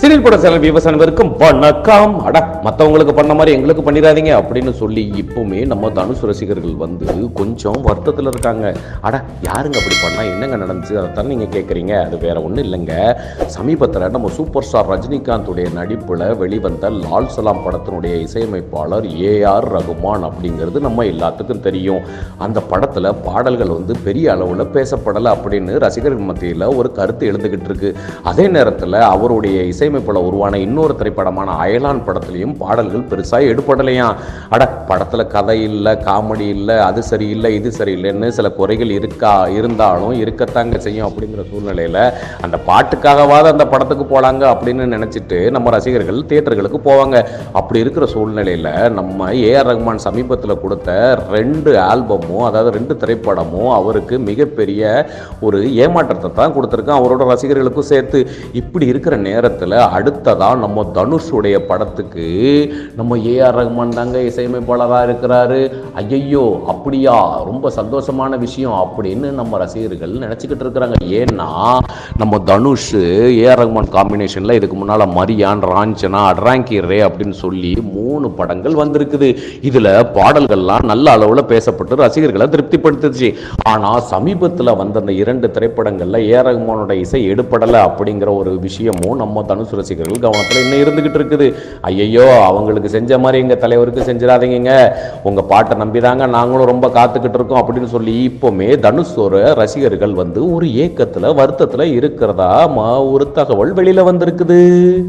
Civil பட channel விவசாயினருக்கும் வணக்கம். அட மற்றவங்களுக்கு பண்ண மாதிரி எங்களுக்கு பண்ணிடாதீங்க அப்படின்னு சொல்லி இப்பவுமே நம்ம தனுஷ் ரசிகர்கள் வந்து கொஞ்சம் வருத்தத்தில் இருக்காங்க. அட யாருங்க அப்படி பண்ணால் என்னங்க நடந்துச்சு? அதை தானே நீங்கள் கேட்குறீங்க அது வேற ஒன்றும் இல்லைங்க. சமீபத்தில் நம்ம சூப்பர் ஸ்டார் ரஜினிகாந்துடைய நடிப்பில் வெளிவந்த லால் சலாம் படத்தினுடைய இசையமைப்பாளர் ஏஆர் ரகுமான் அப்படிங்கிறது நம்ம எல்லாத்துக்கும் தெரியும். அந்த படத்தில் பாடல்கள் வந்து பெரிய அளவில் பேசப்படலை அப்படின்னு ரசிகர்கள் மத்தியில் ஒரு கருத்து எழுந்துக்கிட்டு இருக்கு. அதே நேரத்தில் அவருடைய இசை இசையமைப்பில் உருவான இன்னொரு திரைப்படமான அயலான் படத்துலையும் பாடல்கள் பெருசாக எடுபடலையாம் அட படத்தில் கதை இல்லை காமெடி இல்லை அது சரியில்லை இது சரியில்லைன்னு சில குறைகள் இருக்கா இருந்தாலும் இருக்கத்தாங்க செய்யும் அப்படிங்கிற சூழ்நிலையில் அந்த பாட்டுக்காகவாவது அந்த படத்துக்கு போகலாங்க அப்படின்னு நினச்சிட்டு நம்ம ரசிகர்கள் தியேட்டர்களுக்கு போவாங்க. அப்படி இருக்கிற சூழ்நிலையில் நம்ம ஏஆர் ரஹ்மான் சமீபத்தில் கொடுத்த ரெண்டு ஆல்பமும் அதாவது ரெண்டு திரைப்படமும் அவருக்கு மிகப்பெரிய ஒரு ஏமாற்றத்தை தான் கொடுத்துருக்கான் அவரோட ரசிகர்களுக்கும் சேர்த்து. இப்படி இருக்கிற நேரத்தில் அடுத்ததாக நம்ம தனுஷுடைய படத்துக்கு நம்ம ஏஆர் ரஹ்மான் தாங்க இசையமைப்பாளராக இருக்கிறாரு. ஐயையோ அப்படியா? ரொம்ப சந்தோஷமான விஷயம் அப்படின்னு நம்ம ரசிகர்கள் நினச்சிக்கிட்டு இருக்கிறாங்க. ஏன்னா நம்ம தனுஷ் ஏஆர் ரஹ்மான் காம்பினேஷனில் இதுக்கு முன்னால் மரியான் ராஞ்சனா அட்ராங்கி ரே அப்படின்னு சொல்லி மூணு படங்கள் வந்திருக்குது. இதில் பாடல்கள்லாம் நல்ல அளவில் பேசப்பட்டு ரசிகர்களை திருப்திப்படுத்துச்சு. ஆனால் சமீபத்தில் வந்த அந்த இரண்டு திரைப்படங்களில் ஏஆர் ரஹ்மானோட இசை எடுப்படலை அப்படிங்கிற ஒரு விஷயமும் நம்ம தனுஷ் ரசிகர்கள் கவனத்தில் இன்னும் இருந்துக்கிட்டு இருக்குது. ஐயையோ அவங்களுக்கு செஞ்ச மாதிரி எங்கள் தலைவருக்கு செஞ்சிடாதீங்க உங்கள் பாட்டை நம்பி தாங்க நாங்களும் ரொம்ப காத்துக்கிட்டு இருக்கோம் அப்படின்னு சொல்லி இப்போமே தனுஷோட ரசிகர்கள் வந்து ஒரு ஏக்கத்தில் வருத்தத்தில் இருக்கிறதா ம- ஒரு தகவல் வெளியில வந்திருக்குது.